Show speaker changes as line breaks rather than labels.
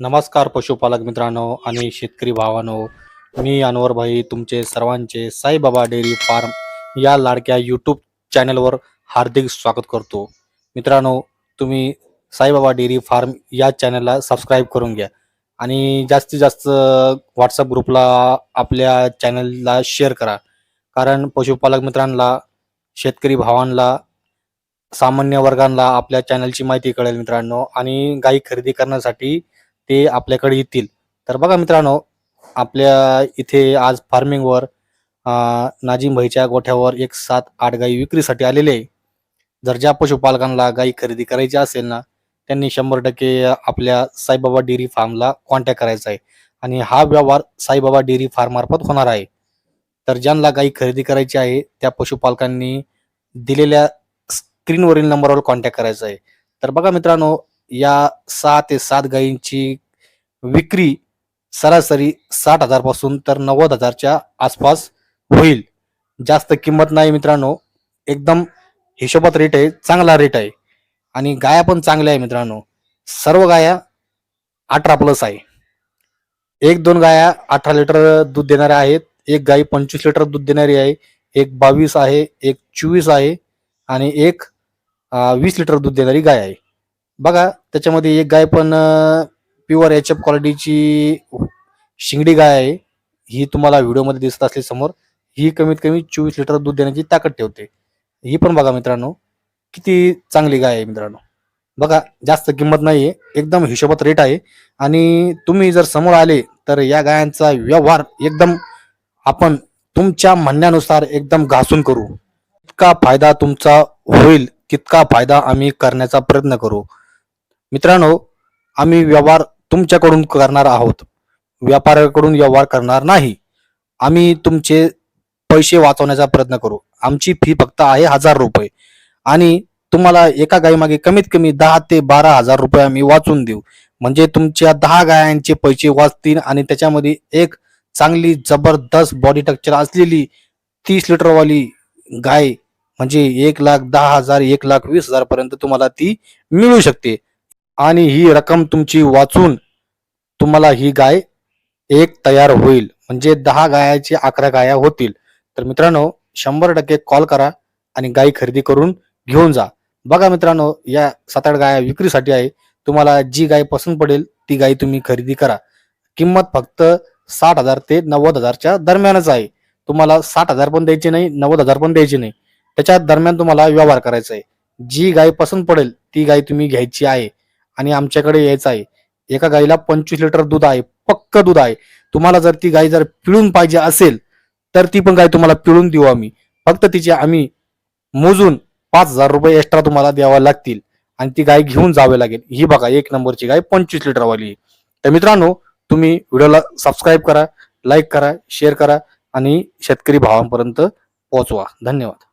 नमस्कार पशुपालक मित्रांनो आणि शेतकरी भावानो. मी अनवरभाई तुमचे सर्वांचे साईबाबा डेअरी फार्म या लाडक्या यूट्यूब चॅनलवर हार्दिक स्वागत करतो. मित्रांनो तुम्ही साईबाबा डेअरी फार्म या चॅनलला सबस्क्राईब करून घ्या आणि जास्तीत जास्त व्हॉट्सअप ग्रुपला आपल्या चॅनलला शेअर करा. कारण पशुपालक मित्रांना शेतकरी भावांना सामान्य वर्गांना आपल्या चॅनलची माहिती कळेल मित्रांनो आणि गाई खरेदी करण्यासाठी ते आपल्याकडे येतील. तर बघा मित्रांनो आपल्या इथे आज फार्मिंगवर अं, नाजिम भाईच्या गोठ्यावर एक सात आठ गाई विक्रीसाठी आलेले आहे. जर ज्या पशुपालकांना गाई खरेदी करायची असेल ना त्यांनी शंभर टक्के आपल्या साईबाबा डेअरी फार्मला कॉन्टॅक्ट करायचा आहे. आणि हा व्यवहार साईबाबा डेअरी फार्म मार्फत होणार आहे. तर ज्यांना गाई खरेदी करायची आहे त्या पशुपालकांनी दिलेल्या स्क्रीनवरील नंबरवर कॉन्टॅक्ट करायचा आहे. तर बघा मित्रांनो या सहा ते सात गायींची विक्री सरासरी साठ हजारपासून तर नव्वद हजारच्या आसपास होईल. जास्त किंमत नाही मित्रांनो. एकदम हिशोबात रेट आहे चांगला रेट आहे. आणि गाया पण चांगल्या आहे मित्रांनो. सर्व गाया अठरा प्लस आहे. एक दोन गाया अठरा लिटर दूध देणाऱ्या आहेत. एक गाई पंचवीस लिटर दूध देणारी आहे. एक बावीस आहे एक चोवीस आहे आणि एक वीस लिटर दूध देणारी गाय आहे. बघा त्याच्यामध्ये एक गाय पण प्युअर एच एफ क्वालिटीची शिंगडी गाय आहे. ही तुम्हाला व्हिडिओमध्ये दिसत असली समोर ही कमीत कमी चोवीस लिटर दूध देण्याची ताकद ठेवते. ही पण बघा मित्रांनो किती चांगली गाय आहे मित्रांनो. बघा जास्त किंमत नाहीये एकदम हिशोबात रेट आहे. आणि तुम्ही जर समोर आले तर या गायांचा व्यवहार एकदम आपण तुमच्या म्हणण्यानुसार एकदम घासून करू. इतका फायदा तुमचा होईल तितका फायदा आम्ही करण्याचा प्रयत्न करू. मित्रांनो आम्ही व्यवहार तुमच्याकडून करणार आहोत. व्यापाऱ्याकडून व्यवहार करणार नाही. आम्ही तुमचे पैसे वाचवण्याचा प्रयत्न करू. आमची फी फक्त आहे हजार रुपये. आणि तुम्हाला एका गायीमागे कमीत कमी दहा ते बारा हजार रुपये आम्ही वाचून देऊ. म्हणजे तुमच्या दहा गायांचे पैसे वाचतील आणि त्याच्यामध्ये एक चांगली जबरदस्त बॉडी स्ट्रक्चर असलेली तीस लिटरवाली गाय म्हणजे एक लाख दहा हजार एक लाख वीस हजार पर्यंत तुम्हाला ती मिळू शकते. आणि ही रक्कम तुमची वाचून तुम्हाला ही गाय एक तयार होईल. म्हणजे दहा गायाचे अकरा गाया होतील. तर मित्रांनो शंभर टक्के कॉल करा आणि गायी खरेदी करून घेऊन जा. बघा मित्रांनो या सात आठ गाया विक्रीसाठी आहे. तुम्हाला जी गाय पसंत पडेल ती गाय तुम्ही खरेदी करा. किंमत फक्त साठ हजार ते नव्वद हजारच्या दरम्यानच आहे. तुम्हाला साठ हजार पण द्यायची नाही नव्वद हजार पण द्यायची नाही. त्याच्या दरम्यान तुम्हाला व्यवहार करायचा आहे. जी गाय पसंत पडेल ती गाय तुम्ही घ्यायची आहे. आणि आमच्याकडे यायचं आहे. एका गाईला पंचवीस लिटर दूध आहे पक्क दूध आहे. तुम्हाला जर ती गाई जर पिळून पाहिजे असेल तर ती पण गाय तुम्हाला पिळून देऊ आम्ही. फक्त तिची आम्ही मोजून पाच हजार रुपये एक्स्ट्रा तुम्हाला द्यावा लागतील आणि ती गाय घेऊन जावे लागेल. ही बघा एक नंबरची गाय पंचवीस लिटरवाली आहे. तर मित्रांनो तुम्ही व्हिडिओला सबस्क्राईब करा लाईक करा शेअर करा आणि शेतकरी भावांपर्यंत पोहोचवा. धन्यवाद.